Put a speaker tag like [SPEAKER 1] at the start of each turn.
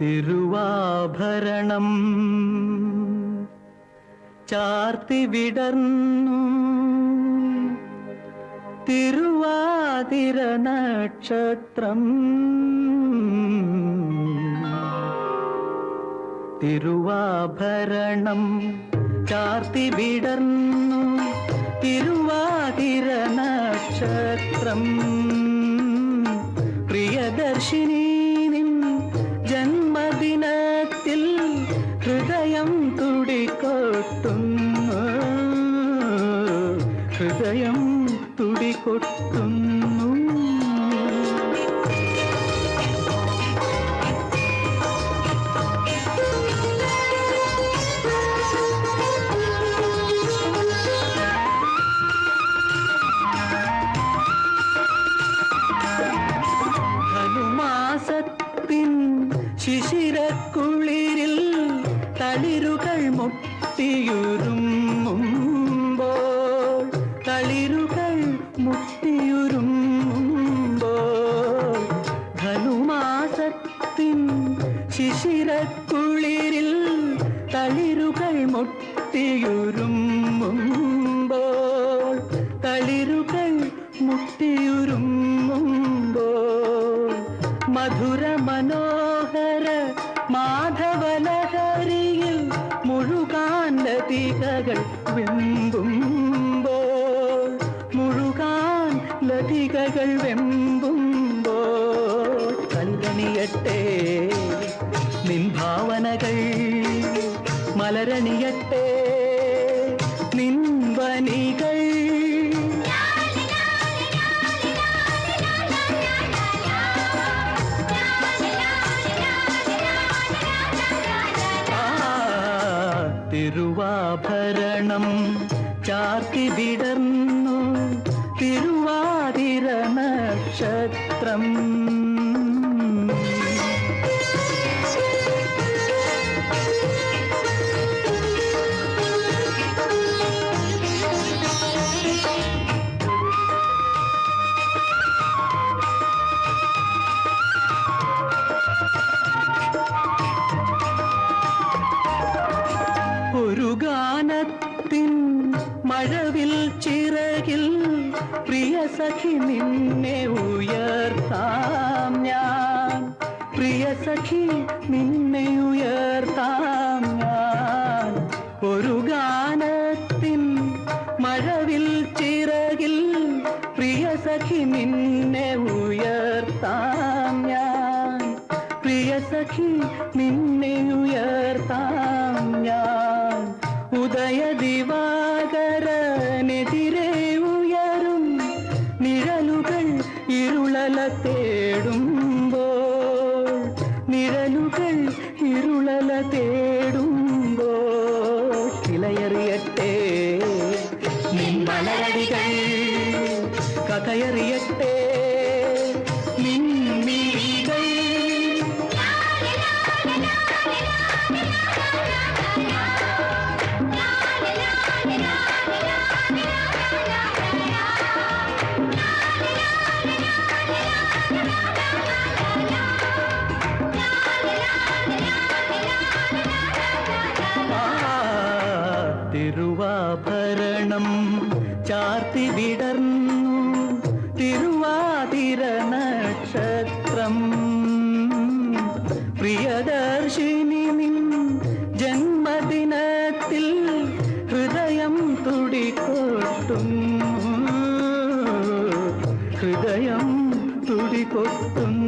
[SPEAKER 1] തിരുവാഭരണം ചാർത്തി വിടർന്നു. തിരുവാതിര നക്ഷത്രം. തിരുവാഭരണം ചാർത്തി വിടർന്നു. തിരുവാതിര നക്ഷത്രം. പ്രിയദർശിനി നിൻ ജന്മദിനത്തിൽ ഹൃദയം തുടികൊട്ടുന്നു. ഹൃദയം തുടികൊട്ടുന്നു. ശിശിരക്കുളിരിൽ തളിരുകൾ മുട്ടിയുരുമ്മുമ്പോൾ തളിരുകൾ മുട്ടിയുരുമ്മുമ്പോൾ ധനുമാസത്തിൻ ശിശിരക്കുളിരിൽ തളിരുകൾ മുട്ടിയുരുമ്മുമ്പോൾ തളിരുകൾ മുട്ടിയുരുമ്മുമ്പോൾ ലതികകൾ വെമ്പുമ്പോൾ മുഴുകാൻ ലതികകൾ വെമ്പുമ്പോൾ കൽകണിയട്ടെ നിൻ ഭാവനകൾ മലരണിയട്ടെ തിരുവാഭരണം ചാർത്തി വിടർന്നു തിരുവാതിര നക്ഷത്രം ഒരു ചിറകിൽ പ്രിയ സഖി നിന്നെ ഉയർത്താം ഞാൻ. പ്രിയ സഖി നിന്നെ ഉയർത്താം ഞാൻ. ഒരു ഗാനത്തിൻ മഴവിൽ ചിറകിൽ പ്രിയ സഖി നിന്നെ ഉയർത്താം ഞാൻ. പ്രിയ സഖി നിന്നെ ഉയർത്താം ഞാൻ. ഉദയ ദിവാകരനെതിരെ தேடும் போல் நிழலுகள் இருளல தேடும் போல் கிளையறியட்டே நின் மலரடிகள் கதையறியட்டே. തിരുവാഭരണം ചാർത്തി വിടർന്നു. തിരുവാതിര നക്ഷത്രം പ്രിയദർശിനി നിൻ ജന്മദിനത്തിൽ ഹൃദയം തുടികൊട്ടുന്നു ഹൃദയം തുടികൊട്ടുന്നു